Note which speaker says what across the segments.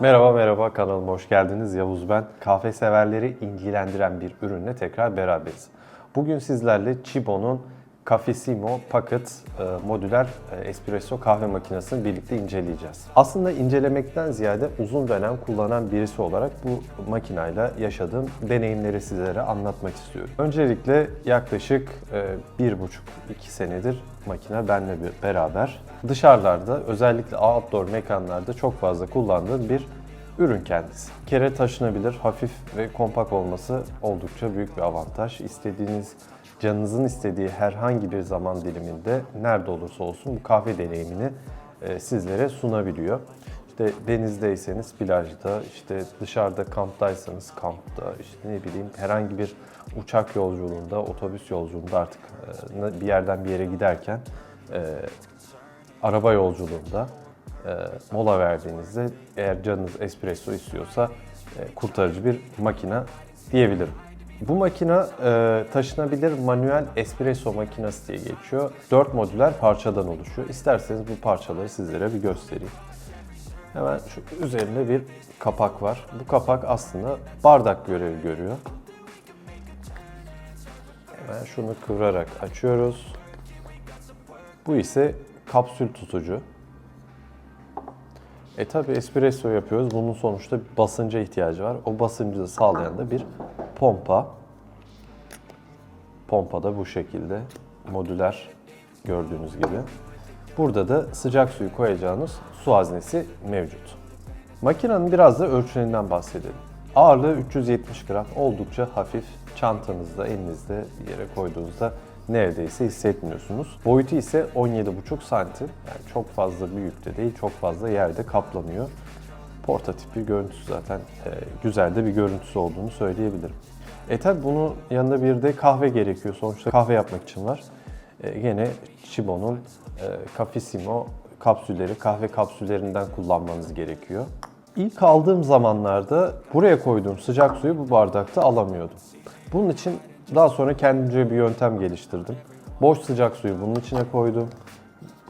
Speaker 1: Merhaba merhaba kanalıma hoş geldiniz. Yavuz ben. Kahve severleri ilgilendiren bir ürünle tekrar beraberiz. Bugün sizlerle Chibo'nun Cafissimo Pocket e, modüler e, espresso kahve makinesini birlikte inceleyeceğiz. Aslında incelemekten ziyade uzun dönem kullanan birisi olarak bu makinayla yaşadığım deneyimleri sizlere anlatmak istiyorum. Öncelikle yaklaşık e, bir buçuk iki senedir makine benimle bir- beraber dışarılarda özellikle outdoor mekanlarda çok fazla kullandığım bir ürün kendisi. Kere taşınabilir, hafif ve kompak olması oldukça büyük bir avantaj. İstediğiniz, canınızın istediği herhangi bir zaman diliminde nerede olursa olsun bu kahve deneyimini e, sizlere sunabiliyor. İşte denizdeyseniz plajda, işte dışarıda kamptaysanız kampta, işte ne bileyim herhangi bir uçak yolculuğunda, otobüs yolculuğunda artık e, bir yerden bir yere giderken e, araba yolculuğunda e, mola verdiğinizde eğer canınız espresso istiyorsa e, kurtarıcı bir makine diyebilirim. Bu makine e, taşınabilir manuel espresso makinesi diye geçiyor. 4 modüler parçadan oluşuyor. İsterseniz bu parçaları sizlere bir göstereyim. Hemen şu üzerinde bir kapak var. Bu kapak aslında bardak görevi görüyor. Hemen şunu kıvırarak açıyoruz. Bu ise kapsül tutucu. E tabi espresso yapıyoruz. Bunun sonuçta bir basınca ihtiyacı var. O basıncı da sağlayan da bir pompa. Pompa da bu şekilde modüler gördüğünüz gibi. Burada da sıcak suyu koyacağınız su haznesi mevcut. Makinenin biraz da ölçülerinden bahsedelim. Ağırlığı 370 gram, oldukça hafif. Çantanızda, elinizde yere koyduğunuzda neredeyse hissetmiyorsunuz. Boyutu ise 17,5 santim. Yani çok fazla büyük de değil, çok fazla yerde kaplamıyor. Portatif bir görüntüsü zaten e, güzel de bir görüntüsü olduğunu söyleyebilirim. E tabi bunun yanında bir de kahve gerekiyor. Sonuçta kahve yapmak için var. E, gene Chibo'nun e, Cafissimo kapsülleri, kahve kapsüllerinden kullanmanız gerekiyor. İlk aldığım zamanlarda buraya koyduğum sıcak suyu bu bardakta alamıyordum. Bunun için daha sonra kendimce bir yöntem geliştirdim. Boş sıcak suyu bunun içine koydum.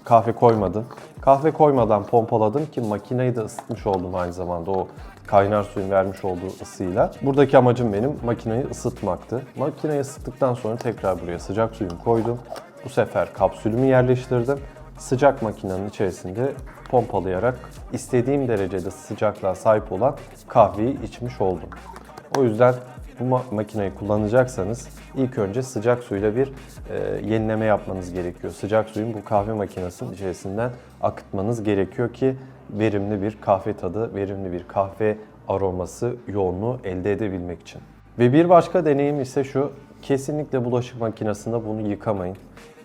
Speaker 1: Kahve koymadım. Kahve koymadan pompaladım ki makineyi de ısıtmış oldum aynı zamanda o kaynar suyun vermiş olduğu ısıyla. Buradaki amacım benim makineyi ısıtmaktı. Makineyi ısıttıktan sonra tekrar buraya sıcak suyumu koydum. Bu sefer kapsülümü yerleştirdim. Sıcak makinenin içerisinde pompalayarak istediğim derecede sıcaklığa sahip olan kahveyi içmiş oldum. O yüzden bu ma- makineyi kullanacaksanız ilk önce sıcak suyla bir e, yenileme yapmanız gerekiyor. Sıcak suyun bu kahve makinesinin içerisinden akıtmanız gerekiyor ki verimli bir kahve tadı, verimli bir kahve aroması, yoğunluğu elde edebilmek için. Ve bir başka deneyim ise şu, kesinlikle bulaşık makinesinde bunu yıkamayın.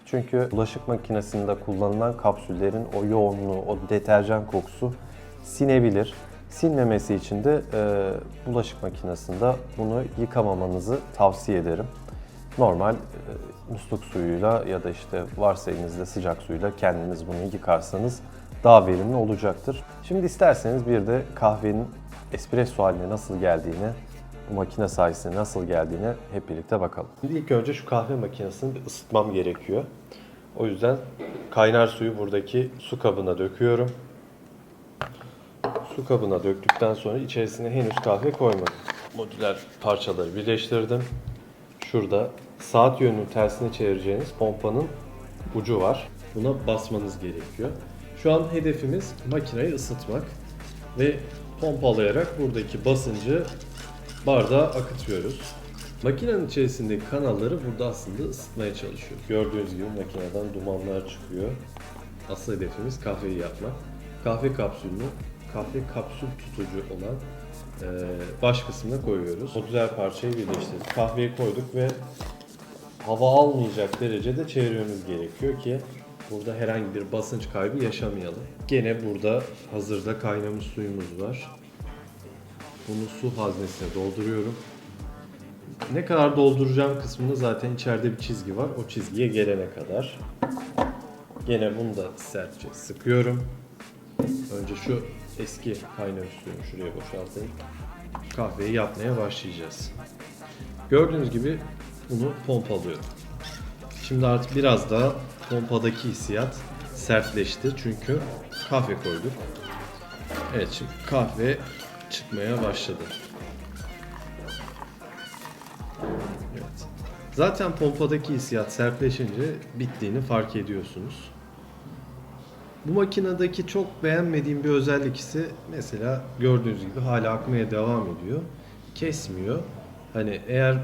Speaker 1: Çünkü bulaşık makinesinde kullanılan kapsüllerin o yoğunluğu, o deterjan kokusu sinebilir. Sinmemesi için de e, bulaşık makinesinde bunu yıkamamanızı tavsiye ederim. Normal e, musluk suyuyla ya da işte varsa elinizde sıcak suyla kendiniz bunu yıkarsanız daha verimli olacaktır. Şimdi isterseniz bir de kahvenin espresso haline nasıl geldiğini, bu makine sayesinde nasıl geldiğine hep birlikte bakalım. Şimdi ilk önce şu kahve makinesini bir ısıtmam gerekiyor. O yüzden kaynar suyu buradaki su kabına döküyorum. Su kabına döktükten sonra içerisine henüz kahve koymadım. Modüler parçaları birleştirdim. Şurada saat yönünün tersine çevireceğiniz pompanın ucu var. Buna basmanız gerekiyor. Şu an hedefimiz makineyi ısıtmak ve pompalayarak buradaki basıncı bardağa akıtıyoruz. Makinenin içerisindeki kanalları burada aslında ısıtmaya çalışıyor. Gördüğünüz gibi makineden dumanlar çıkıyor. Asıl hedefimiz kahveyi yapmak. Kahve kapsülünü kahve kapsül tutucu olan e, baş kısmına koyuyoruz. Modüler parçayı birleştirdik. Kahveyi koyduk ve hava almayacak derecede çevirmemiz gerekiyor ki burada herhangi bir basınç kaybı yaşamayalım. Gene burada hazırda kaynamış suyumuz var. Bunu su haznesine dolduruyorum. Ne kadar dolduracağım kısmında zaten içeride bir çizgi var. O çizgiye gelene kadar. Gene bunu da sertçe sıkıyorum. Önce şu eski kaynamış suyumu şuraya boşaltayım. Kahveyi yapmaya başlayacağız. Gördüğünüz gibi bunu pompalıyorum. Şimdi artık biraz daha pompadaki hissiyat sertleşti çünkü kahve koyduk. Evet şimdi kahve çıkmaya başladı. Evet. Zaten pompadaki hissiyat sertleşince bittiğini fark ediyorsunuz. Bu makinedeki çok beğenmediğim bir özellik ise mesela gördüğünüz gibi hala akmaya devam ediyor. Kesmiyor. Hani eğer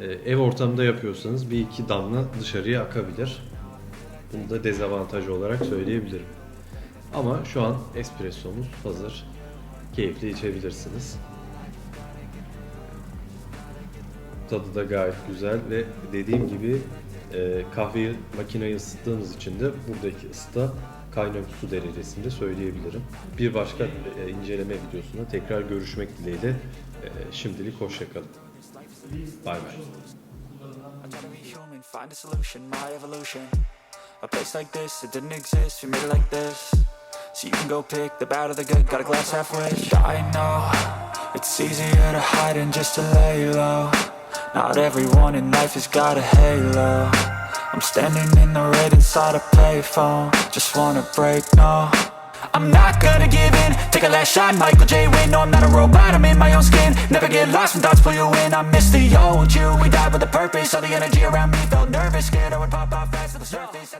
Speaker 1: e, ev ortamında yapıyorsanız bir iki damla dışarıya akabilir. Bunu da dezavantaj olarak söyleyebilirim. Ama şu an espressomuz hazır. Keyifli içebilirsiniz. Tadı da gayet güzel ve dediğim gibi e, kahveyi makineyi ısıttığımız için de buradaki ısıda kaynak su derecesinde söyleyebilirim. Bir başka e, inceleme videosunda tekrar görüşmek dileğiyle e, şimdilik hoşçakalın. Bay bay.
Speaker 2: Find a solution, my evolution. A place like this, it didn't exist, we made it like this. So you can go pick the bad or the good, got a glass halfway. I know, it's easier to hide than just to lay low. Not everyone in life has got a halo. I'm standing in the red inside a payphone. Just wanna break, no. I'm not gonna give in. Take a last shot, Michael J. Win. No, I'm not a robot, I'm in my own skin. Never get lost when thoughts pull you in. I miss the old you. We died with a purpose. All the energy around me felt nervous, scared I would pop out fast to the surface.